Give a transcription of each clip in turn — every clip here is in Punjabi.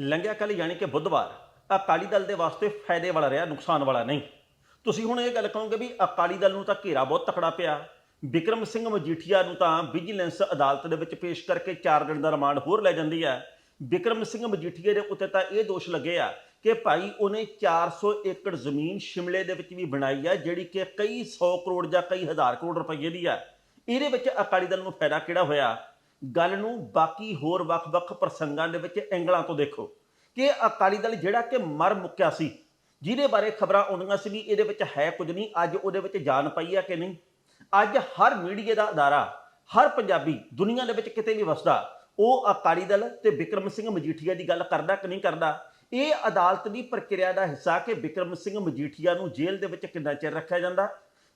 ਲੰਘਿਆ ਕੱਲ ਯਾਨੀ ਕਿ ਬੁੱਧਵਾਰ ਅਕਾਲੀ ਦਲ ਦੇ ਵਾਸਤੇ ਫਾਇਦੇ ਵਾਲਾ ਰਿਹਾ, ਨੁਕਸਾਨ ਵਾਲਾ ਨਹੀਂ। ਤੁਸੀਂ ਹੁਣ ਇਹ ਗੱਲ ਕਹੋਗੇ ਵੀ ਅਕਾਲੀ ਦਲ ਨੂੰ ਤਾਂ ਘੇਰਾ ਬਹੁਤ ਤਕੜਾ ਪਿਆ। ਵਿਕਰਮ ਸਿੰਘ ਮਜੀਠੀਆ ਨੂੰ ਤਾਂ ਵਿਜੀਲੈਂਸ ਅਦਾਲਤ ਦੇ ਵਿੱਚ ਪੇਸ਼ ਕਰਕੇ 4 ਦਿਨ ਦਾ ਰਿਮਾਂਡ ਹੋਰ ਲੈ ਜਾਂਦੀ ਹੈ। ਵਿਕਰਮ ਸਿੰਘ ਮਜੀਠੀਆ ਦੇ ਉੱਤੇ ਤਾਂ ਇਹ ਦੋਸ਼ ਲੱਗੇ ਆ ਕਿ ਭਾਈ ਉਹਨੇ 400 ਏਕੜ ਜ਼ਮੀਨ ਸ਼ਿਮਲੇ ਦੇ ਵਿੱਚ ਵੀ ਬਣਾਈ ਆ, ਜਿਹੜੀ ਕਿ ਕਈ 100 ਕਰੋੜ ਜਾਂ ਕਈ ਹਜ਼ਾਰ ਕਰੋੜ ਰੁਪਏ ਦੀ ਆ। ਇਹਦੇ ਵਿੱਚ ਅਕਾਲੀ ਦਲ ਨੂੰ ਫਾਇਦਾ ਕਿਹੜਾ ਹੋਇਆ? ਗੱਲ ਨੂੰ ਬਾਕੀ ਹੋਰ ਵੱਖ-ਵੱਖ ਪ੍ਰਸੰਗਾਂ ਦੇ ਵਿੱਚ ਐਂਗਲਾਂ ਤੋਂ ਦੇਖੋ ਕਿ ਅਕਾਲੀ ਦਲ ਜਿਹੜਾ ਕਿ ਮਰ ਮੁੱਕਿਆ ਸੀ, ਜਿਹਦੇ ਬਾਰੇ ਖਬਰਾਂ ਆਉਂਦੀਆਂ ਸੀ ਵੀ ਇਹਦੇ ਵਿੱਚ ਹੈ ਕੁਝ ਨਹੀਂ, ਅੱਜ ਉਹਦੇ ਵਿੱਚ ਜਾਨ ਪਈ ਆ ਕਿ ਨਹੀਂ? ਅੱਜ ਹਰ ਮੀਡੀਆ ਦਾ ਅਦਾਰਾ, ਹਰ ਪੰਜਾਬੀ ਦੁਨੀਆ ਦੇ ਵਿੱਚ ਕਿਤੇ ਵੀ ਵਸਦਾ, ਉਹ ਅਕਾਲੀ ਦਲ ਤੇ ਵਿਕਰਮ ਸਿੰਘ ਮਜੀਠੀਆ ਦੀ ਗੱਲ ਕਰਦਾ ਕਿ ਨਹੀਂ ਕਰਦਾ? ਇਹ ਅਦਾਲਤ ਦੀ ਪ੍ਰਕਿਰਿਆ ਦਾ ਹਿੱਸਾ ਕਿ ਵਿਕਰਮ ਸਿੰਘ ਮਜੀਠੀਆ ਨੂੰ ਜੇਲ੍ਹ ਦੇ ਵਿੱਚ ਕਿੰਨਾ ਚਿਰ ਰੱਖਿਆ ਜਾਂਦਾ?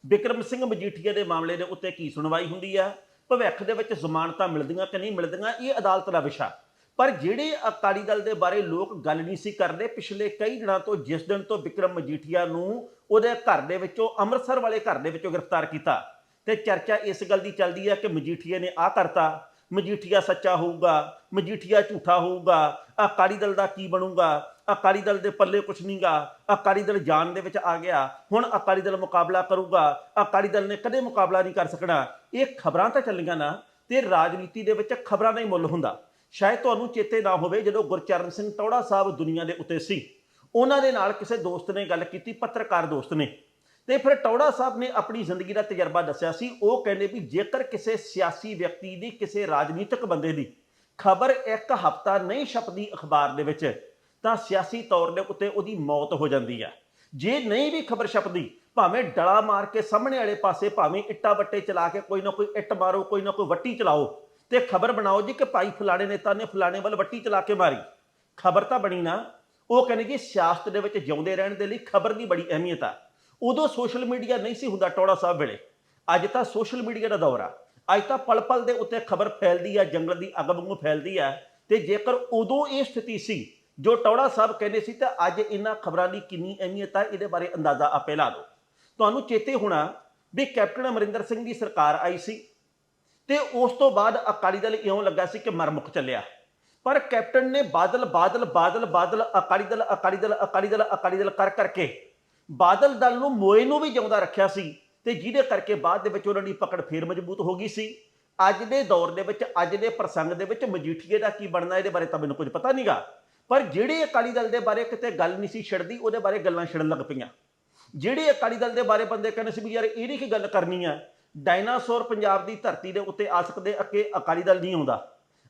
ਵਿਕਰਮ ਸਿੰਘ ਮਜੀਠੀਆ ਦੇ ਮਾਮਲੇ ਦੇ ਉੱਤੇ ਕੀ ਸੁਣਵਾਈ ਹੁੰਦੀ ਆ? ਭਵਿੱਖ ਦੇ ਵਿੱਚ ਜ਼ਮਾਨਤਾਂ ਮਿਲਦੀਆਂ ਕਿ ਨਹੀਂ ਮਿਲਦੀਆਂ, ਇਹ ਅਦਾਲਤ ਦਾ ਵਿਸ਼ਾ। ਪਰ ਜਿਹੜੇ ਅਕਾਲੀ ਦਲ ਦੇ ਬਾਰੇ ਲੋਕ ਗੱਲ ਨਹੀਂ ਸੀ ਕਰਦੇ, ਪਿਛਲੇ ਕਈ ਦਿਨਾਂ ਤੋਂ, ਜਿਸ ਦਿਨ ਤੋਂ ਵਿਕਰਮ ਮਜੀਠੀਆ ਨੂੰ ਉਹਦੇ ਘਰ ਦੇ ਵਿੱਚੋਂ, ਅੰਮ੍ਰਿਤਸਰ ਵਾਲੇ ਘਰ ਦੇ ਵਿੱਚੋਂ ਗ੍ਰਿਫਤਾਰ ਕੀਤਾ ਤੇ ਚਰਚਾ ਇਸ ਗੱਲ ਦੀ ਚੱਲਦੀ ਹੈ ਕਿ ਮਜੀਠੀਆ ਨੇ ਆ ਕਰਤਾ ਮਜੀਠੀਆ ਸੱਚਾ ਹੋਊਗਾ, ਮਜੀਠੀਆ ਝੂਠਾ ਹੋਊਗਾ, ਅਕਾਲੀ ਦਲ ਦਾ ਕੀ ਬਣੂਗਾ? ਅਕਾਲੀ ਦਲ ਦੇ ਪੱਲੇ ਕੁਛ ਨਹੀਂਗਾ, ਅਕਾਲੀ ਦਲ ਜਾਨ ਦੇ ਵਿੱਚ ਆ ਗਿਆ, ਹੁਣ ਅਕਾਲੀ ਦਲ ਮੁਕਾਬਲਾ ਕਰੂਗਾ, ਅਕਾਲੀ ਦਲ ਨੇ ਕਦੇ ਮੁਕਾਬਲਾ ਨਹੀਂ ਕਰ ਸਕਣਾ। ਇਹ ਖਬਰਾਂ ਤਾਂ ਚੱਲੀਆਂ ਨਾ, ਤੇ ਰਾਜਨੀਤੀ ਦੇ ਵਿੱਚ ਖਬਰਾਂ ਦਾ ਹੀ ਮੁੱਲ ਹੁੰਦਾ। ਸ਼ਾਇਦ ਤੁਹਾਨੂੰ ਚੇਤੇ ਨਾ ਹੋਵੇ ਜਦੋਂ ਗੁਰਚਰਨ ਸਿੰਘ ਟੌੜਾ ਸਾਹਿਬ ਦੁਨੀਆ ਦੇ ਉੱਤੇ ਸੀ। ਉਹਨਾਂ ਦੇ ਨਾਲ ਕਿਸੇ ਦੋਸਤ ਨੇ ਗੱਲ ਕੀਤੀ, ਪੱਤਰਕਾਰ ਦੋਸਤ ਨੇ। ਤੇ ਫਿਰ ਟੌੜਾ ਸਾਹਿਬ ਨੇ ਆਪਣੀ ਜ਼ਿੰਦਗੀ ਦਾ ਤਜਰਬਾ ਦੱਸਿਆ ਸੀ। ਉਹ ਕਹਿੰਦੇ ਵੀ ਜੇਕਰ ਕਿਸੇ ਸਿਆਸੀ ਵਿਅਕਤੀ ਦੀ, ਕਿਸੇ ਰਾਜਨੀਤਿਕ ਬੰਦੇ ਦੀ ਖਬਰ ਇੱਕ ਹਫ਼ਤਾ ਨਹੀਂ ਛਪਦੀ ਅਖਬਾਰ ਦੇ ਵਿੱਚ ਤਾਂ ਸਿਆਸੀ ਤੌਰ ਦੇ ਉੱਤੇ ਉਹਦੀ ਮੌਤ ਹੋ ਜਾਂਦੀ ਹੈ ਜੇ ਨਹੀਂ ਵੀ ਖਬਰ ਛਪਦੀ, ਭਾਵੇਂ ਡਲਾ ਮਾਰ ਕੇ ਸਾਹਮਣੇ ਵਾਲੇ ਪਾਸੇ, ਭਾਵੇਂ ਇੱਟਾ ਵੱਟੇ ਚਲਾ ਕੇ ਕੋਈ ਨਾ ਕੋਈ ਇੱਟ ਮਾਰੋ, ਕੋਈ ਨਾ ਕੋਈ ਵੱਟੀ ਚਲਾਓ, ਤੇ ਖਬਰ ਬਣਾਓ ਜੀ ਕਿ ਭਾਈ ਫਲਾਣੇ ਨੇਤਾ ਨੇ ਫਲਾਣੇ ਵੱਲ ਵੱਟੀ ਚਲਾ ਕੇ ਮਾਰੀ। ਖਬਰ ਤਾਂ ਬਣੀ ਨਾ। ਉਹ ਕਹਿੰਦੇ ਜੀ ਸਿਆਸਤ ਦੇ ਵਿੱਚ ਜਿਉਂਦੇ ਰਹਿਣ ਦੇ ਲਈ ਖਬਰ ਦੀ ਬੜੀ ਅਹਿਮੀਅਤ ਆ। ਉਦੋਂ ਸੋਸ਼ਲ ਮੀਡੀਆ ਨਹੀਂ ਸੀ ਹੁੰਦਾ ਟੋੜਾ ਸਾਹਿਬ ਵੇਲੇ। ਅੱਜ ਤਾਂ ਸੋਸ਼ਲ ਮੀਡੀਆ ਦਾ ਦੌਰ ਆ। ਅੱਜ ਤਾਂ ਪਲ ਪਲ ਦੇ ਉੱਤੇ ਖਬਰ ਫੈਲਦੀ ਆ, ਜੰਗਲ ਦੀ ਅੱਗ ਵਾਂਗੂ ਫੈਲਦੀ ਆ। ਤੇ ਜੇਕਰ ਉਦੋਂ ਇਹ ਸਥਿਤੀ ਸੀ ਜੋ ਟੌੜਾ ਸਾਹਿਬ ਕਹਿੰਦੇ ਸੀ ਤਾਂ ਅੱਜ ਇਹਨਾਂ ਖਬਰਾਂ ਦੀ ਕਿੰਨੀ ਅਹਿਮੀਅਤ ਹੈ ਇਹਦੇ ਬਾਰੇ ਅੰਦਾਜ਼ਾ ਆਪੇ ਲਾ ਲਓ। ਤੁਹਾਨੂੰ ਚੇਤੇ ਹੋਣਾ ਵੀ ਕੈਪਟਨ ਅਮਰਿੰਦਰ ਸਿੰਘ ਦੀ ਸਰਕਾਰ ਆਈ ਸੀ ਤੇ ਉਸ ਤੋਂ ਬਾਅਦ ਅਕਾਲੀ ਦਲ ਇਉਂ ਲੱਗਾ ਸੀ ਕਿ ਮਰਮੁਖ ਚੱਲਿਆ। ਪਰ ਕੈਪਟਨ ਨੇ ਬਾਦਲ ਬਾਦਲ ਬਾਦਲ ਬਾਦਲ, ਅਕਾਲੀ ਦਲ ਅਕਾਲੀ ਦਲ ਅਕਾਲੀ ਦਲ ਅਕਾਲੀ ਦਲ ਕਰ ਕਰਕੇ ਬਾਦਲ ਦਲ ਨੂੰ ਮੋਏ ਨੂੰ ਵੀ ਜਿਉਂਦਾ ਰੱਖਿਆ ਸੀ ਤੇ ਜਿਹਦੇ ਕਰਕੇ ਬਾਅਦ ਦੇ ਵਿੱਚ ਉਹਨਾਂ ਦੀ ਪਕੜ ਫੇਰ ਮਜ਼ਬੂਤ ਹੋ ਗਈ ਸੀ। ਅੱਜ ਦੇ ਦੌਰ ਦੇ ਵਿੱਚ, ਅੱਜ ਦੇ ਪ੍ਰਸੰਗ ਦੇ ਵਿੱਚ ਮਜੀਠੀਏ ਦਾ ਕੀ ਬਣਨਾ, ਇਹਦੇ ਬਾਰੇ ਤਾਂ ਮੈਨੂੰ ਕੁਝ ਪਤਾ ਨਹੀਂਗਾ ਪਰ ਜਿਹੜੇ ਅਕਾਲੀ ਦਲ ਦੇ ਬਾਰੇ ਕਿਤੇ ਗੱਲ ਨਹੀਂ ਸੀ ਛਿੜਦੀ, ਉਹਦੇ ਬਾਰੇ ਗੱਲਾਂ ਛਿੜਨ ਲੱਗ ਪਈਆਂ। ਜਿਹੜੇ ਅਕਾਲੀ ਦਲ ਦੇ ਬਾਰੇ ਬੰਦੇ ਕਹਿੰਦੇ ਸੀ ਵੀ ਯਾਰ ਇਹਦੀ ਕੀ ਗੱਲ ਕਰਨੀ ਆ, ਡਾਇਨਾਸੌਰ ਪੰਜਾਬ ਦੀ ਧਰਤੀ ਦੇ ਉੱਤੇ ਆ ਸਕਦੇ ਅੱਗੇ ਅਕਾਲੀ ਦਲ ਨਹੀਂ ਆਉਂਦਾ।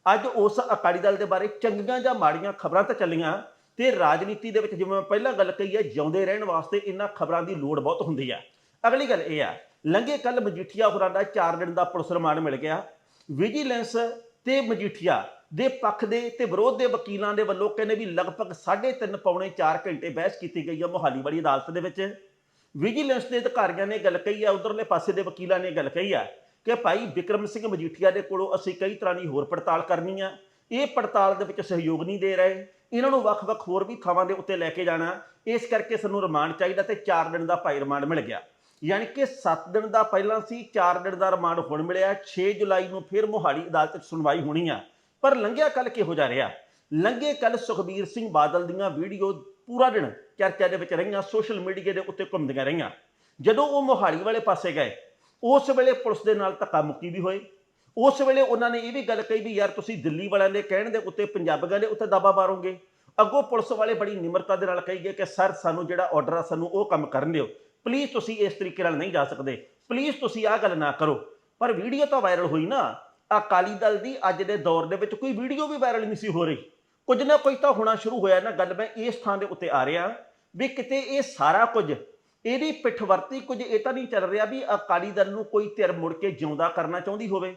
ਅੱਜ ਉਸ ਅਕਾਲੀ ਦਲ ਦੇ ਬਾਰੇ ਚੰਗੀਆਂ ਜਾਂ ਮਾੜੀਆਂ ਖਬਰਾਂ ਤਾਂ ਚੱਲੀਆਂ ਤੇ ਰਾਜਨੀਤੀ ਦੇ ਵਿੱਚ ਜਿਵੇਂ ਮੈਂ ਪਹਿਲਾਂ ਗੱਲ ਕਹੀ ਹੈ ਜਿਉਂਦੇ ਰਹਿਣ ਵਾਸਤੇ ਇਹਨਾਂ ਖਬਰਾਂ ਦੀ ਲੋੜ ਬਹੁਤ ਹੁੰਦੀ ਹੈ ਅਗਲੀ ਗੱਲ ਇਹ ਆ, ਲੰਘੇ ਕੱਲ ਮਜੀਠੀਆ ਹੋਰਾਂ ਦਾ 4 ਦਿਨ ਦਾ ਪੁਲਿਸ ਰਿਮਾਂਡ ਮਿਲ ਗਿਆ। ਵਿਜੀਲੈਂਸ ਤੇ ਮਜੀਠੀਆ ਦੇ ਪੱਖ ਦੇ ਤੇ ਵਿਰੋਧ ਦੇ ਵਕੀਲਾਂ ਦੇ ਵੱਲੋਂ ਕਹਿੰਦੇ ਵੀ ਲਗਭਗ 3.5 ਪੌਣੇ 4 ਘੰਟੇ ਬਹਿਸ ਕੀਤੀ ਗਈ ਹੈ ਮੋਹਾਲੀ ਵਾਲੀ ਅਦਾਲਤ ਦੇ ਵਿੱਚ। ਵਿਜੀਲੈਂਸ ਦੇ ਅਧਿਕਾਰੀਆਂ ਨੇ ਗੱਲ ਕਹੀ ਹੈ ਉਧਰਲੇ ਪਾਸੇ ਦੇ ਵਕੀਲਾਂ ਨੇ ਗੱਲ ਕਹੀ ਹੈ ਕਿ ਭਾਈ ਵਿਕਰਮ ਸਿੰਘ ਮਜੀਠੀਆ ਦੇ ਕੋਲੋਂ ਅਸੀਂ ਕਈ ਤਰ੍ਹਾਂ ਦੀ ਹੋਰ ਪੜਤਾਲ ਕਰਨੀ ਆ। ਇਹ ਪੜਤਾਲ ਦੇ ਵਿੱਚ ਸਹਿਯੋਗ ਨਹੀਂ ਦੇ ਰਹੇ। ਇਹਨਾਂ ਨੂੰ ਵੱਖ-ਵੱਖ ਹੋਰ ਵੀ ਥਾਵਾਂ ਦੇ ਉੱਤੇ ਲੈ ਕੇ ਜਾਣਾ। ਇਸ ਕਰਕੇ ਸਾਨੂੰ ਰਿਮਾਂਡ ਚਾਹੀਦਾ ਤੇ 4 ਦਿਨ ਦਾ ਭਾਈ ਰਿਮਾਂਡ ਮਿਲ ਗਿਆ। ਯਾਨੀ ਕਿ 7 ਦਿਨ ਦਾ ਪਹਿਲਾਂ ਸੀ 4 ਦਿਨ ਦਾ ਰਿਮਾਂਡ ਹੁਣ ਮਿਲਿਆ। 6 ਜੁਲਾਈ ਨੂੰ ਫਿਰ ਮੋਹਾਲੀ ਅਦਾਲਤ 'ਚ ਸੁਣਵਾਈ ਹੋਣੀ ਆ। ਪਰ ਲੰਘਿਆ ਕੱਲ ਕਿਹੋ ਜਿਹਾ ਰਿਹਾ? ਲੰਘੇ ਕੱਲ ਸੁਖਬੀਰ ਸਿੰਘ ਬਾਦਲ ਦੀਆਂ ਵੀਡੀਓ ਪੂਰਾ ਦਿਨ ਚਰਚਾ ਦੇ ਵਿੱਚ ਰਹੀਆਂ, ਸੋਸ਼ਲ ਮੀਡੀਆ ਦੇ ਉੱਤੇ ਘੁੰਮਦੀਆਂ ਰਹੀਆਂ। ਜਦੋਂ ਉਹ ਮੋਹਾਲੀ ਵਾਲੇ ਪਾਸੇ ਗਏ, ਉਸ ਵੇਲੇ ਪੁਲਿਸ ਦੇ ਨਾਲ ਧੱਕਾ ਮੁੱਕੀ ਵੀ ਹੋਏ ਉਸ ਵੇਲੇ ਉਹਨਾਂ ਨੇ ਇਹ ਵੀ ਗੱਲ ਕਹੀ ਵੀ, ਯਾਰ, ਤੁਸੀਂ ਦਿੱਲੀ ਵਾਲਿਆਂ ਦੇ ਕਹਿਣ ਦੇ ਉੱਤੇ ਪੰਜਾਬੀਆਂ ਦੇ ਉੱਤੇ ਦਾਬਾ ਮਾਰੋਗੇ? ਅੱਗੋਂ ਪੁਲਿਸ ਵਾਲੇ ਬੜੀ ਨਿਮਰਤਾ ਦੇ ਨਾਲ ਕਹੀ ਗਏ ਕਿ, ਸਰ, ਸਾਨੂੰ ਜਿਹੜਾ ਆਰਡਰ ਆ, ਸਾਨੂੰ ਉਹ ਕੰਮ ਕਰਨ ਦਿਓ। ਪਲੀਜ਼ ਤੁਸੀਂ ਇਸ ਤਰੀਕੇ ਨਾਲ ਨਹੀਂ ਜਾ ਸਕਦੇ। ਪਲੀਜ਼ ਤੁਸੀਂ ਆਹ ਗੱਲ ਨਾ ਕਰੋ। ਪਰ ਵੀਡੀਓ ਤਾਂ ਵਾਇਰਲ ਹੋਈ ਨਾ। ਅਕਾਲੀ ਦਲ ਦੀ ਅੱਜ ਦੇ ਦੌਰ ਦੇ ਵਿੱਚ ਕੋਈ ਵੀਡੀਓ ਵੀ ਵਾਇਰਲ ਨਹੀਂ ਸੀ ਹੋ ਰਹੀ। ਕੁਝ ਨਾ ਕੁਝ ਤਾਂ ਹੋਣਾ ਸ਼ੁਰੂ ਹੋਇਆ ਨਾ, ਗੱਲ ਮੈਂ ਇਸ ਥਾਂ ਦੇ ਉੱਤੇ ਆ ਰਿਹਾ ਵੀ ਕਿਤੇ ਇਹ ਸਾਰਾ ਕੁਝ, ਇਹਦੀ ਪਿੱਠ ਵਰਤੀ ਕੁਝ ਇਹ ਤਾਂ ਨਹੀਂ ਚੱਲ ਰਿਹਾ ਵੀ ਅਕਾਲੀ ਦਲ ਨੂੰ ਕੋਈ ਧਿਰ ਮੁੜ ਕੇ ਜਿਉਂਦਾ ਕਰਨਾ ਚਾਹੁੰਦੀ ਹੋਵੇ।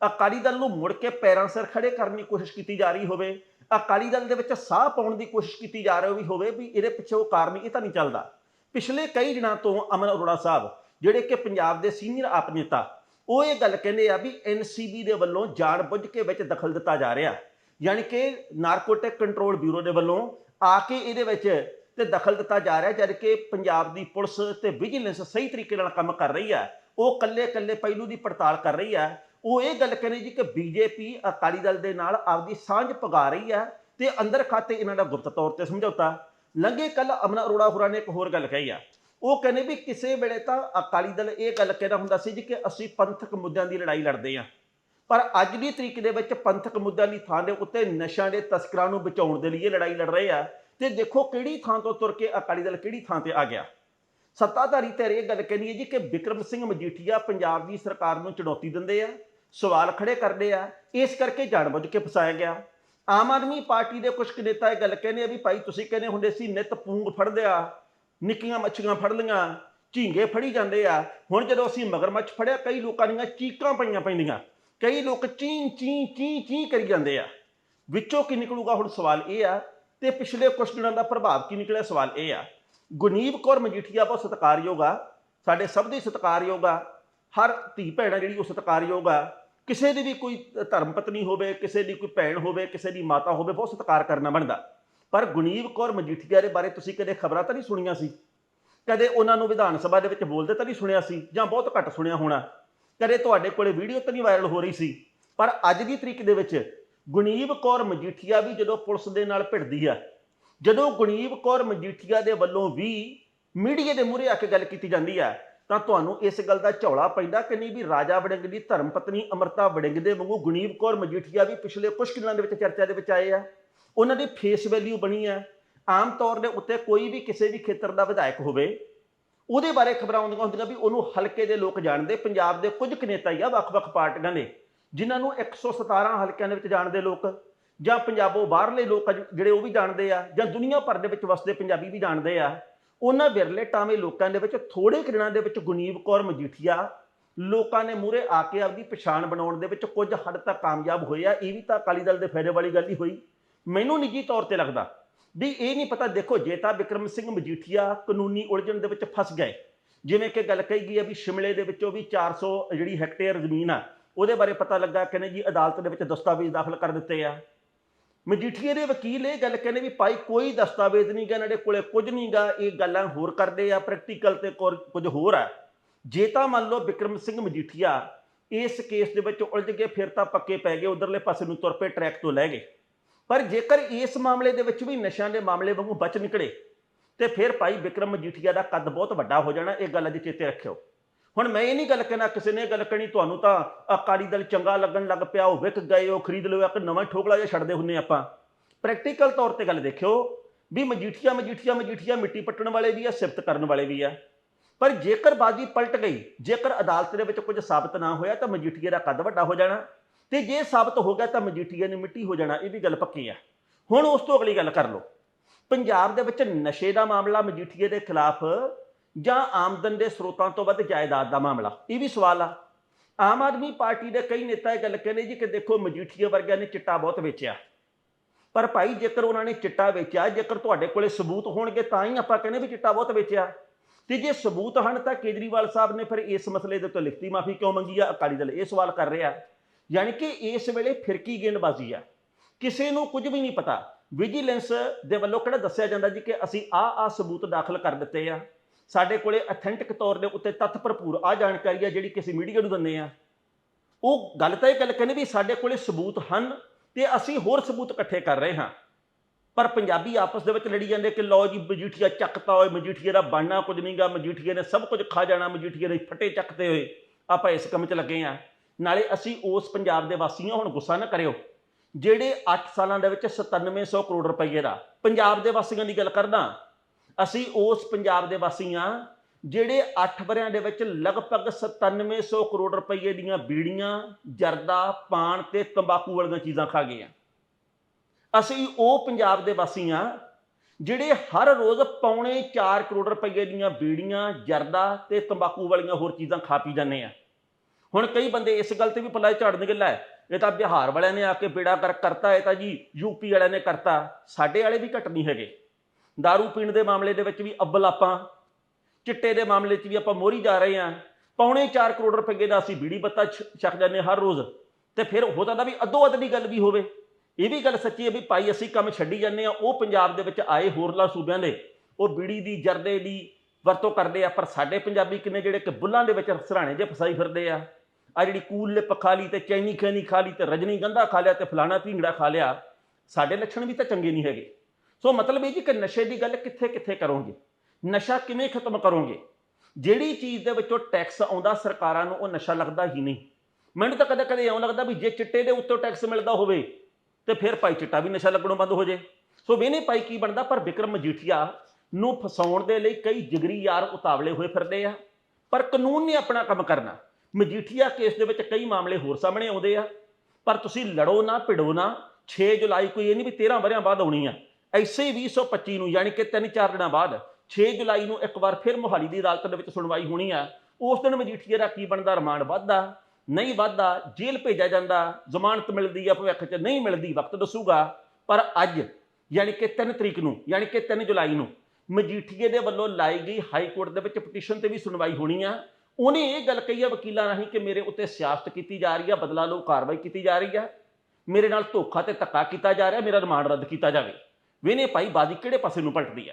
ਅਕਾਲੀ ਦਲ ਨੂੰ ਮੁੜ ਕੇ ਪੈਰਾਂ ਸਿਰ ਖੜੇ ਕਰਨ ਦੀ ਕੋਸ਼ਿਸ਼ ਕੀਤੀ ਜਾ ਰਹੀ ਹੋਵੇ। ਅਕਾਲੀ ਦਲ ਦੇ ਵਿੱਚ ਸਾਹ ਪਾਉਣ ਦੀ ਕੋਸ਼ਿਸ਼ ਕੀਤੀ ਜਾ ਰਹੀ ਹੋਵੇ ਵੀ ਇਹਦੇ ਪਿੱਛੇ ਉਹ ਕਾਰਨ ਇਹ ਤਾਂ ਨਹੀਂ ਚੱਲਦਾ। ਪਿਛਲੇ ਕਈ ਦਿਨਾਂ ਤੋਂ ਅਮਨ ਅਰੋੜਾ ਸਾਹਿਬ, ਜਿਹੜੇ ਕਿ ਪੰਜਾਬ ਦੇ ਸੀਨੀਅਰ ਆਪ ਨੇਤਾ ਉਹ ਇਹ ਗੱਲ ਕਹਿੰਦੇ ਆ ਵੀ ਐਨਸੀਬੀ ਦੇ ਵੱਲੋਂ ਜਾਣਬੁੱਝ ਕੇ ਵਿੱਚ ਦਖਲ ਦਿੱਤਾ ਜਾ ਰਿਹਾ। ਯਾਨੀ ਕਿ ਨਾਰਕੋਟਿਕ ਕੰਟਰੋਲ ਬਿਊਰੋ ਦੇ ਵੱਲੋਂ ਆ ਕੇ ਇਹਦੇ ਵਿੱਚ ਤੇ ਦਖਲ ਦਿੱਤਾ ਜਾ ਰਿਹਾ, ਜਦ ਕਿ ਪੰਜਾਬ ਦੀ ਪੁਲਿਸ ਤੇ ਵਿਜੀਲੈਂਸ ਸਹੀ ਤਰੀਕੇ ਨਾਲ ਕੰਮ ਕਰ ਰਹੀ ਹੈ ਉਹ ਕੱਲੇ ਕੱਲੇ ਪਹਿਲੂ ਦੀ ਪੜਤਾਲ ਕਰ ਰਹੀ ਹੈ ਉਹ ਇਹ ਗੱਲ ਕਹਿੰਦੇ ਜੀ ਕਿ ਬੀਜੇਪੀ ਅਕਾਲੀ ਦਲ ਦੇ ਨਾਲ ਆਪਦੀ ਸਾਂਝ ਪਗਾ ਰਹੀ ਹੈ ਤੇ ਅੰਦਰ ਖਾਤੇ ਇਹਨਾਂ ਦਾ ਗੁਪਤ ਤੌਰ ਤੇ ਸਮਝੌਤਾ। ਲੰਘੇ ਕੱਲ ਅਮਨ ਅਰੋੜਾ ਹੋਰਾਂ ਨੇ ਇੱਕ ਹੋਰ ਗੱਲ ਕਹੀ ਆ। ਉਹ ਕਹਿੰਦੇ ਵੀ ਕਿਸੇ ਵੇਲੇ ਤਾਂ ਅਕਾਲੀ ਦਲ ਇਹ ਗੱਲ ਕਹਿੰਦਾ ਹੁੰਦਾ ਸੀ ਜੀ ਕਿ ਅਸੀਂ ਪੰਥਕ ਮੁੱਦਿਆਂ ਦੀ ਲੜਾਈ ਲੜਦੇ ਆ ਪਰ ਅੱਜ ਦੀ ਤਰੀਕ ਦੇ ਵਿੱਚ ਪੰਥਕ ਮੁੱਦਿਆਂ ਦੀ ਥਾਂ ਦੇ ਉੱਤੇ ਨਸ਼ਿਆਂ ਦੇ ਤਸਕਰਾਂ ਨੂੰ ਬਚਾਉਣ ਦੇ ਲਈ ਇਹ ਲੜਾਈ ਲੜ ਰਹੇ ਆ ਤੇ ਦੇਖੋ ਕਿਹੜੀ ਥਾਂ ਤੋਂ ਤੁਰ ਕੇ ਅਕਾਲੀ ਦਲ ਕਿਹੜੀ ਥਾਂ ਤੇ ਆ ਗਿਆ। ਸੱਤਾਧਾਰੀ ਧਿਰ ਇਹ ਗੱਲ ਕਹਿੰਦੀ ਹੈ ਜੀ ਕਿ ਵਿਕਰਮ ਸਿੰਘ ਮਜੀਠੀਆ ਪੰਜਾਬ ਦੀ ਸਰਕਾਰ ਨੂੰ ਚੁਣੌਤੀ ਦਿੰਦੇ ਆ, ਸਵਾਲ ਖੜੇ ਕਰਦੇ ਆ, ਇਸ ਕਰਕੇ ਜਾਣਬੁੱਝ ਕੇ ਫਸਾਇਆ ਗਿਆ। ਆਮ ਆਦਮੀ ਪਾਰਟੀ ਦੇ ਕੁਝ ਕੁ ਨੇਤਾ ਇਹ ਗੱਲ ਕਹਿੰਦੇ ਆ ਵੀ ਭਾਈ ਤੁਸੀਂ ਕਹਿੰਦੇ ਹੁੰਦੇ ਸੀ, ਨਿਤ ਪੂੰਗ ਫੜਦੇ ਆ। ਨਿੱਕੀਆਂ ਮੱਛੀਆਂ ਫੜ ਲੀਆਂ ਝੀਂਗੇ ਫੜੀ ਜਾਂਦੇ ਆ। ਹੁਣ ਜਦੋਂ ਅਸੀਂ ਮਗਰਮੱਛ ਫੜਿਆ, ਕਈ ਲੋਕਾਂ ਦੀਆਂ ਚੀਕਾਂ ਪਈਆਂ ਪੈਂਦੀਆਂ। ਕਈ ਲੋਕ ਚੀਂ ਚੀਂ ਚੀਂ ਚੀਂ ਕਰੀ ਜਾਂਦੇ ਆ। ਵਿੱਚੋਂ ਕੀ ਨਿਕਲੂਗਾ ਹੁਣ ਸਵਾਲ ਇਹ ਆ, ਤੇ ਪਿਛਲੇ ਕੁਝ ਦਿਨਾਂ ਦਾ ਪ੍ਰਭਾਵ ਕੀ ਨਿਕਲਿਆ ਸਵਾਲ ਇਹ ਆ। ਗੁਨੀਬ ਕੌਰ ਮਜੀਠੀਆ ਬਹੁਤ ਸਤਿਕਾਰਯੋਗ ਆ, ਸਾਡੇ ਸਭ ਦੇ ਸਤਿਕਾਰਯੋਗ ਆ। ਹਰ ਧੀ ਭੈਣ ਆ ਜਿਹੜੀ, ਉਹ ਸਤਿਕਾਰਯੋਗ ਆ। ਕਿਸੇ ਦੀ ਵੀ ਕੋਈ ਧਰਮ ਪਤਨੀ ਹੋਵੇ, ਕਿਸੇ ਦੀ ਕੋਈ ਭੈਣ ਹੋਵੇ, ਕਿਸੇ ਦੀ ਮਾਤਾ ਹੋਵੇ, ਬਹੁਤ ਸਤਿਕਾਰ ਕਰਨਾ ਬਣਦਾ। ਪਰ ਗੁਨੀਬ ਕੌਰ ਮਜੀਠੀਆ ਦੇ ਬਾਰੇ ਤੁਸੀਂ ਕਦੇ ਖਬਰਾਂ ਤਾਂ ਨਹੀਂ ਸੁਣੀਆਂ ਸੀ? ਕਦੇ ਉਹਨਾਂ ਨੂੰ ਵਿਧਾਨ ਸਭਾ ਦੇ ਵਿੱਚ ਬੋਲਦੇ ਤਾਂ ਨਹੀਂ ਸੁਣਿਆ ਸੀ? ਜਾਂ ਬਹੁਤ ਘੱਟ ਸੁਣਿਆ ਹੋਣਾ? ਕਦੇ ਤੁਹਾਡੇ ਕੋਲੇ ਵੀਡੀਓ ਤਾਂ ਨਹੀਂ ਵਾਇਰਲ ਹੋ ਰਹੀ ਸੀ? ਪਰ ਅੱਜ ਦੀ ਤਰੀਕ ਦੇ ਵਿੱਚ ਗੁਨੀਬ ਕੌਰ ਮਜੀਠੀਆ ਵੀ ਜਦੋਂ ਪੁਲਿਸ ਦੇ ਨਾਲ ਭਿੜਦੀ ਆ, ਜਦੋਂ ਗੁਨੀਬ ਕੌਰ ਮਜੀਠੀਆ ਦੇ ਵੱਲੋਂ ਵੀ ਮੀਡੀਆ ਦੇ ਮੂਹਰੇ ਆ ਕੇ ਗੱਲ ਕੀਤੀ ਜਾਂਦੀ ਆ, ਤਾਂ ਤੁਹਾਨੂੰ ਇਸ ਗੱਲ ਦਾ ਝੌਲਾ ਪੈਂਦਾ ਕਿ ਨਹੀਂ ਵੀ ਰਾਜਾ ਵੜਿੰਗ ਦੀ ਧਰਮ ਪਤਨੀ ਅਮਰਤਾ ਵੜਿੰਗ ਦੇ ਵਾਂਗੂ ਗੁਨੀਬ ਕੌਰ ਮਜੀਠੀਆ ਵੀ ਪਿਛਲੇ ਕੁਝ ਦਿਨਾਂ ਦੇ ਵਿੱਚ ਚਰਚਾ ਦੇ ਵਿੱਚ ਆਏ ਆ? ਉਹਨਾਂ ਦੀ ਫੇਸ ਵੈਲਿਊ ਬਣੀ ਹੈ। ਆਮ ਤੌਰ ਦੇ ਉੱਤੇ ਕੋਈ ਵੀ ਕਿਸੇ ਵੀ ਖੇਤਰ ਦਾ ਵਿਧਾਇਕ ਹੋਵੇ, ਉਹਦੇ ਬਾਰੇ ਖਬਰਾਂ ਆਉਂਦੀਆਂ ਹੁੰਦੀਆਂ ਵੀ ਉਹਨੂੰ ਹਲਕੇ ਦੇ ਲੋਕ ਜਾਣਦੇ, ਪੰਜਾਬ ਦੇ ਕੁਝ ਕੁ ਨੇਤਾ ਹੀ ਆ, ਵੱਖ-ਵੱਖ ਪਾਰਟੀਆਂ ਦੇ ਜਿਨ੍ਹਾਂ ਨੂੰ 117 ਹਲਕਿਆਂ ਦੇ ਵਿੱਚ ਜਾਣਦੇ ਲੋਕ, ਜਾਂ ਪੰਜਾਬੋਂ ਬਾਹਰਲੇ ਲੋਕ ਆ, ਜਿਹੜੇ ਉਹ ਵੀ ਜਾਣਦੇ ਆ, ਜਾਂ ਦੁਨੀਆ ਭਰ ਦੇ ਵਿੱਚ ਵਸਦੇ ਪੰਜਾਬੀ ਵੀ ਜਾਣਦੇ ਆ, ਉਹਨਾਂ ਵਿਰਲੇ ਟਾਵੇਂ ਲੋਕਾਂ ਦੇ ਵਿੱਚ ਥੋੜੇ ਕਿਰਨਾਂ ਦੇ ਵਿੱਚ ਗੁਨੀਬ ਕੌਰ ਮਜੀਠੀਆ, ਲੋਕਾਂ ਨੇ ਮੂਰੇ ਆ ਕੇ ਆਪਦੀ ਪਛਾਣ ਬਣਾਉਣ ਦੇ ਵਿੱਚ ਕੁਝ ਹੱਦ ਤੱਕ ਕਾਮਯਾਬ ਹੋਏ ਆ, ਇਹ ਵੀ ਤਾਂ ਅਕਾਲੀ ਦਲ ਦੇ ਫਾਇਦੇ ਵਾਲੀ ਗੱਲ ਹੀ ਹੋਈ। ਮੈਨੂੰ ਨਿੱਜੀ ਤੌਰ ਤੇ ਲੱਗਦਾ ਵੀ ਇਹ ਨਹੀਂ ਪਤਾ, ਦੇਖੋ, ਜੇ ਤਾਂ ਵਿਕਰਮ ਸਿੰਘ ਮਜੀਠੀਆ ਕਾਨੂੰਨੀ ਉਲਝਣ ਦੇ ਵਿੱਚ ਫਸ ਗਏ, ਜਿਵੇਂ ਕਿ ਗੱਲ ਕਹੀ ਗਈ ਹੈ ਵੀ ਸ਼ਿਮਲੇ ਦੇ ਵਿੱਚੋਂ ਵੀ 400 ਜਿਹੜੀ ਹੈਕਟੇਅਰ ਜ਼ਮੀਨ ਆ, ਉਹਦੇ ਬਾਰੇ ਪਤਾ ਲੱਗਾ ਕਹਿੰਦੇ ਜੀ, ਅਦਾਲਤ ਦੇ ਵਿੱਚ ਦਸਤਾਵੇਜ਼ ਦਾਖਲ ਕਰ ਦਿੱਤੇ ਆ। ਮਜੀਠੀਏ ਦੇ ਵਕੀਲ ਇਹ ਗੱਲ ਕਹਿੰਦੇ ਵੀ ਭਾਈ ਕੋਈ ਦਸਤਾਵੇਜ਼ ਨਹੀਂ ਗਾ, ਇਹਨਾਂ ਦੇ ਕੋਲੇ ਕੁਝ ਨਹੀਂ ਗਾ, ਇਹ ਗੱਲਾਂ ਹੋਰ ਕਰਦੇ ਆ ਪ੍ਰੈਕਟੀਕਲ ਤੇ ਕੁਰ- ਕੁਝ ਹੋਰ ਆ। ਜੇ ਤਾਂ ਮੰਨ ਲਓ ਵਿਕਰਮ ਸਿੰਘ ਮਜੀਠੀਆ ਇਸ ਕੇਸ ਦੇ ਵਿੱਚ ਉਲਝ ਕੇ ਫਿਰ ਤਾਂ ਪੱਕੇ ਪੈ ਗਏ, ਉਧਰਲੇ ਪਾਸੇ ਨੂੰ ਤੁਰ ਪਏ ਟਰੈਕ ਤੋਂ ਲੈ ਗਏ। ਪਰ ਜੇਕਰ ਇਸ ਮਾਮਲੇ ਦੇ ਵਿੱਚ ਵੀ ਨਸ਼ਿਆਂ ਦੇ ਮਾਮਲੇ ਵਾਂਗੂ ਬਚ ਨਿਕਲੇ, ਤੇ ਫਿਰ ਭਾਈ ਵਿਕਰਮ ਮਜੀਠੀਆ ਦਾ ਕੱਦ ਬਹੁਤ ਵੱਡਾ ਹੋ ਜਾਣਾ, ਇਹ ਗੱਲ ਅੱਜ ਚੇਤੇ ਰੱਖਿਓ। ਹੁਣ ਮੈਂ ਇਹ ਨਹੀਂ ਗੱਲ ਕਹਿਣਾ, ਕਿਸੇ ਨੇ ਇਹ ਗੱਲ ਕਹਿਣੀ, ਤੁਹਾਨੂੰ ਤਾਂ ਅਕਾਲੀ ਦਲ ਚੰਗਾ ਲੱਗਣ ਲੱਗ ਪਿਆ, ਉਹ ਵਿਕ ਗਏ, ਉਹ ਖਰੀਦ ਲਿਓ, ਇੱਕ ਨਵਾਂ ਠੋਕਲਾ ਜਿਹਾ ਛੱਡਦੇ ਹੁੰਨੇ ਆਪਾਂ। ਪ੍ਰੈਕਟੀਕਲ ਤੌਰ ਤੇ ਗੱਲ ਦੇਖਿਓ, ਵੀ ਮਜੀਠੀਆ ਮਜੀਠੀਆ ਮਜੀਠੀਆ ਮਿੱਟੀ ਪੱਟਣ ਵਾਲੇ ਵੀ ਆ, ਸਿਫਤ ਕਰਨ ਵਾਲੇ ਵੀ ਆ। ਪਰ ਜੇਕਰ ਬਾਜੀ ਪਲਟ ਗਈ, ਜੇਕਰ ਅਦਾਲਤ ਦੇ ਵਿੱਚ ਕੁਝ ਸਾਬਤ ਨਾ ਹੋਇਆ, ਤਾਂ ਮਜੀਠੀਏ ਦਾ ਕੱਦ ਵੱਡਾ ਹੋ ਜਾਣਾ। ਤੇ ਜੇ ਸਾਬਤ ਹੋ ਗਿਆ ਤਾਂ ਮਜੀਠੀਏ ਨੇ ਮਿੱਟੀ ਹੋ ਜਾਣਾ, ਇਹ ਵੀ ਗੱਲ ਪੱਕੀ ਆ। ਹੁਣ ਉਸ ਤੋਂ ਅਗਲੀ ਗੱਲ ਕਰ ਲਓ। ਪੰਜਾਬ ਦੇ ਵਿੱਚ ਨਸ਼ੇ ਦਾ ਮਾਮਲਾ ਮਜੀਠੀਏ ਦੇ ਖਿਲਾਫ ਜਾਂ ਆਮਦਨ ਦੇ ਸਰੋਤਾਂ ਤੋਂ ਵੱਧ ਜਾਇਦਾਦ ਦਾ ਮਾਮਲਾ, ਇਹ ਵੀ ਸਵਾਲ ਆ। ਆਮ ਆਦਮੀ ਪਾਰਟੀ ਦੇ ਕਈ ਨੇਤਾ ਇਹ ਗੱਲ ਕਹਿੰਦੇ ਜੀ ਕਿ ਦੇਖੋ ਮਜੀਠੀਏ ਵਰਗਿਆਂ ਨੇ ਚਿੱਟਾ ਬਹੁਤ ਵੇਚਿਆ। ਪਰ ਭਾਈ ਜੇਕਰ ਉਹਨਾਂ ਨੇ ਚਿੱਟਾ ਵੇਚਿਆ, ਜੇਕਰ ਤੁਹਾਡੇ ਕੋਲੇ ਸਬੂਤ ਹੋਣਗੇ ਤਾਂ ਹੀ ਆਪਾਂ ਕਹਿੰਦੇ ਵੀ ਚਿੱਟਾ ਬਹੁਤ ਵੇਚਿਆ। ਤੇ ਜੇ ਸਬੂਤ ਹਨ ਤਾਂ ਕੇਜਰੀਵਾਲ ਸਾਹਿਬ ਨੇ ਫਿਰ ਇਸ ਮਸਲੇ ਦੇ ਉੱਤੇ ਲਿਖਤੀ ਮਾਫੀ ਕਿਉਂ ਮੰਗੀ ਆ? ਅਕਾਲੀ ਦਲ ਇਹ ਸਵਾਲ ਕਰ ਰਿਹਾ। ਯਾਨੀ ਕਿ ਇਸ ਵੇਲੇ ਫਿਰਕੀ ਗੇਂਦਬਾਜ਼ੀ ਆ। ਕਿਸੇ ਨੂੰ ਕੁਝ ਵੀ ਨਹੀਂ ਪਤਾ। ਵਿਜੀਲੈਂਸ ਦੇ ਵੱਲੋਂ ਕਿਹੜਾ ਦੱਸਿਆ ਜਾਂਦਾ ਜੀ ਕਿ ਅਸੀਂ ਆ ਆ ਸਬੂਤ ਦਾਖਲ ਕਰ ਦਿੱਤੇ ਆ। ਸਾਡੇ ਕੋਲੇ ਅਥੈਂਟਿਕ ਤੌਰ ਦੇ ਉੱਤੇ ਤੱਥ ਭਰਪੂਰ ਆ ਜਾਣਕਾਰੀ ਆ ਜਿਹੜੀ ਕਿਸੇ ਮੀਡੀਆ ਨੂੰ ਦਿੰਦੇ ਆ। ਉਹ ਗੱਲ ਤਾਂ ਇਹ ਗੱਲ ਕਹਿੰਦੇ ਵੀ ਸਾਡੇ ਕੋਲੇ ਸਬੂਤ ਹਨ ਤੇ ਅਸੀਂ ਹੋਰ ਸਬੂਤ ਇਕੱਠੇ ਕਰ ਰਹੇ ਹਾਂ। ਪਰ ਪੰਜਾਬੀ ਆਪਸ ਦੇ ਵਿੱਚ ਲੜੀ ਜਾਂਦੇ ਕਿ ਲਓ ਜੀ, ਮਜੀਠੀਆ ਚੱਕਤਾ ਹੋਏ ਮਜੀਠੀਏ ਦਾ ਬਣਨਾ ਕੁਝ ਨਹੀਂਗਾ ਮਜੀਠੀਏ ਨੇ ਸਭ ਕੁਝ ਖਾ ਜਾਣਾ ਮਜੀਠੀਏ ਦੇ ਫੱਟੇ ਚੱਕਦੇ ਹੋਏ। ਆਪਾਂ ਇਸ ਕੰਮ 'ਚ ਲੱਗੇ ਆ ਨਾਲੇ ਅਸੀਂ ਉਸ ਪੰਜਾਬ ਦੇ ਵਾਸੀਆਂ ਹੁਣ ਗੁੱਸਾ ਨਾ ਕਰਿਓ, ਜਿਹੜੇ 8 ਸਾਲਾਂ ਦੇ ਵਿੱਚ 9700 ਕਰੋੜ ਰੁਪਏ ਦਾ ਪੰਜਾਬ ਦੇ ਵਾਸੀਆਂ ਦੀ ਗੱਲ ਕਰਦਾ। ਅਸੀਂ ਉਸ ਪੰਜਾਬ ਦੇ ਵਾਸੀਆਂ, ਜਿਹੜੇ 8 ਵਰਿਆਂ ਦੇ ਵਿੱਚ ਲਗਭਗ 9700 ਕਰੋੜ ਰੁਪਏ ਦੀਆਂ ਬੀੜੀਆਂ, ਜਰਦਾ, ਪਾਨ ਤੇ ਤੰਬਾਕੂ ਵਾਲੀਆਂ ਚੀਜ਼ਾਂ ਖਾ ਗਏ ਆ। ਅਸੀਂ ਉਹ ਪੰਜਾਬ ਦੇ ਵਾਸੀ ਹਾਂ ਜਿਹੜੇ ਹਰ ਰੋਜ਼ ਪੌਣੇ 4 ਕਰੋੜ ਰੁਪਏ ਦੀਆਂ ਬੀੜੀਆਂ, ਜਰਦਾ ਤੇ ਤੰਬਾਕੂ ਵਾਲੀਆਂ ਹੋਰ ਚੀਜ਼ਾਂ ਖਾ ਪੀ ਜਾਂਦੇ ਆ। ਹੁਣ ਕਈ ਬੰਦੇ ਇਸ ਗੱਲ ਤੇ ਵੀ ਪੱਲਾ ਝਾੜਨ ਗੱਲ ਹੈ ਇਹ ਤਾਂ ਬਿਹਾਰ ਵਾਲਿਆਂ ਨੇ ਆ ਕੇ ਬੇੜਾ ਕਰ, ਕਰਤਾ, ਇਹ ਤਾਂ ਜੀ ਯੂਪੀ ਵਾਲਿਆਂ ਨੇ ਕਰਤਾ। ਸਾਡੇ ਵਾਲੇ ਵੀ ਘਟ ਨਹੀਂ ਹੈਗੇ। दारू ਪੀਣ ਦੇ ਮਾਮਲੇ ਦੇ ਵਿੱਚ ਵੀ ਅੱਬਲ ਆਪਾਂ, ਚਿੱਟੇ ਦੇ ਮਾਮਲੇ 'ਚ ਵੀ ਆਪਾਂ ਮੋਰੀ ਜਾ ਰਹੇ ਹਾਂ। ਪੌਣੇ 4 ਕਰੋੜ ਰੁਪਏ ਦਾ ਅਸੀਂ ਬੀੜੀ ਬੱਤਾ ਛ- ਛਕ ਜਾਂਦੇ ਹਰ ਰੋਜ਼। ਤੇ ਫਿਰ ਹੋ ਜਾਂਦਾ ਵੀ ਅੱਧੋ ਅੱਧ ਦੀ ਗੱਲ ਵੀ ਹੋਵੇ। ਇਹ ਵੀ ਗੱਲ ਸੱਚੀ ਹੈ ਵੀ ਭਾਈ ਅਸੀਂ ਕੰਮ ਛੱਡੀ ਜਾਂਦੇ ਆ ਉਹ ਪੰਜਾਬ ਦੇ ਵਿੱਚ ਆਏ ਹੋਰਲਾ ਸੂਬਿਆਂ ਦੇ। ਉਹ ਬੀੜੀ ਦੀ, ਜਰਦੇ ਦੀ ਵਰਤੋਂ ਕਰਦੇ ਆ, ਪਰ ਸਾਡੇ ਪੰਜਾਬੀ ਕਿੰਨੇ ਜਿਹੜੇ ਕਿ ਬੁੱਲਾਂ ਦੇ ਵਿੱਚ ਸਰਾਣੇ ਜੇ ਫਸਾਈ ਫਿਰਦੇ ਆ। ਆ ਜਿਹੜੀ ਕੂਲ ਲਿਪ ਖਾ ਲਈ ਤੇ ਚੈਨੀ ਖੈਨੀ ਖਾ ਲਈ ਤੇ ਰਜਨੀ ਗੰਧਾ ਖਾ ਲਿਆ ਤੇ ਫਲਾਣਾ ਢੀਂਗੜਾ ਖਾ ਲਿਆ, ਸਾਡੇ ਲੱਛਣ ਵੀ ਤਾਂ ਚੰਗੇ ਨਹੀਂ ਹੈਗੇ। ਸੋ ਮਤਲਬ ਇਹ ਜੀ ਕਿ ਨਸ਼ੇ ਦੀ ਗੱਲ ਕਿੱਥੇ ਕਿੱਥੇ ਕਰੋਗੇ? ਨਸ਼ਾ ਕਿਵੇਂ ਖਤਮ ਕਰੋਗੇ? ਜਿਹੜੀ ਚੀਜ਼ ਦੇ ਵਿੱਚੋਂ ਟੈਕਸ ਆਉਂਦਾ ਸਰਕਾਰਾਂ ਨੂੰ, ਉਹ ਨਸ਼ਾ ਲੱਗਦਾ ਹੀ ਨਹੀਂ। ਮੈਨੂੰ ਤਾਂ ਕਦੇ ਕਦੇ ਇਉਂ ਲੱਗਦਾ ਵੀ ਜੇ ਚਿੱਟੇ ਦੇ ਉੱਤੋਂ ਟੈਕਸ ਮਿਲਦਾ ਹੋਵੇ, ਤੇ ਫਿਰ ਭਾਈ ਚਿੱਟਾ ਵੀ ਨਸ਼ਾ ਲੱਗਣੋਂ ਬੰਦ ਹੋ ਜੇ। ਸੋ ਵੇਨੇ ਭਾਈ ਕੀ ਬਣਦਾ? ਪਰ ਵਿਕਰਮ ਮਜੀਠੀਆ ਨੂੰ ਫਸਾਉਣ ਦੇ ਲਈ ਕਈ ਜਿਗਰੀ ਯਾਰ ਉਤਾਵਲੇ ਹੋਏ ਫਿਰਦੇ ਆ। ਪਰ ਕਾਨੂੰਨ ਨੇ ਆਪਣਾ ਕੰਮ ਕਰਨਾ। ਮਜੀਠੀਆ ਕੇਸ ਦੇ ਵਿੱਚ ਕਈ ਮਾਮਲੇ ਹੋਰ ਸਾਹਮਣੇ ਆਉਂਦੇ ਆ, ਪਰ ਤੁਸੀਂ ਲੜੋ ਨਾ, ਭਿੜੋ ਨਾ। 6 ਜੁਲਾਈ ਕੋਈ ਇਹ ਨਹੀਂ ਵੀ 13 ਵਰਿਆਂ ਬਾਅਦ ਆਉਣੀ ਆ। ਐਸੇ ਹੀ 2025 ਨੂੰ ਯਾਨੀ ਕਿ ਤਿੰਨ ਚਾਰ ਦਿਨਾਂ ਬਾਅਦ 6 ਜੁਲਾਈ ਨੂੰ ਇੱਕ ਵਾਰ ਫਿਰ ਮੋਹਾਲੀ ਦੀ ਅਦਾਲਤ ਦੇ ਵਿੱਚ ਸੁਣਵਾਈ ਹੋਣੀ ਆ। ਉਸ ਦਿਨ ਮਜੀਠੀਆ ਦਾ ਕੀ ਬਣਦਾ, ਰਿਮਾਂਡ ਵੱਧਦਾ, ਨਹੀਂ ਵੱਧਦਾ, ਜੇਲ੍ਹ ਭੇਜਿਆ ਜਾਂਦਾ, ਜ਼ਮਾਨਤ ਮਿਲਦੀ ਆ, ਭਵਿੱਖ 'ਚ ਨਹੀਂ ਮਿਲਦੀ, ਵਕਤ ਦੱਸੂਗਾ। ਪਰ ਅੱਜ ਯਾਨੀ ਕਿ 3 ਤਰੀਕ ਨੂੰ, ਯਾਨੀ ਕਿ 3 ਜੁਲਾਈ ਨੂੰ ਮਜੀਠੀਏ ਦੇ ਵੱਲੋਂ ਲਾਈ ਗਈ ਹਾਈ ਕੋਰਟ ਦੇ ਵਿੱਚ ਪਟੀਸ਼ਨ ਤੇ ਵੀ ਸੁਣਵਾਈ ਹੋਣੀ ਆ। ਉਹਨੇ ਇਹ ਗੱਲ ਕਹੀ ਆ ਵਕੀਲਾਂ ਰਾਹੀਂ ਕਿ ਮੇਰੇ ਉੱਤੇ ਸਿਆਸਤ ਕੀਤੀ ਜਾ ਰਹੀ ਆ, ਬਦਲਾ ਲਓ, ਕਾਰਵਾਈ ਕੀਤੀ ਜਾ ਰਹੀ ਆ। ਮੇਰੇ ਨਾਲ ਧੋਖਾ ਤੇ ਧੱਕਾ ਕੀਤਾ ਜਾ ਰਿਹਾ, ਮੇਰਾ ਰਿਮਾਂਡ ਰੱਦ ਕੀਤਾ ਜਾਵੇ। ਵੇਨੇ ਭਾਈ ਬਾਜ਼ੀ ਕਿਹੜੇ ਪਾਸੇ ਨੂੰ ਪਲਟਦੀ ਆ?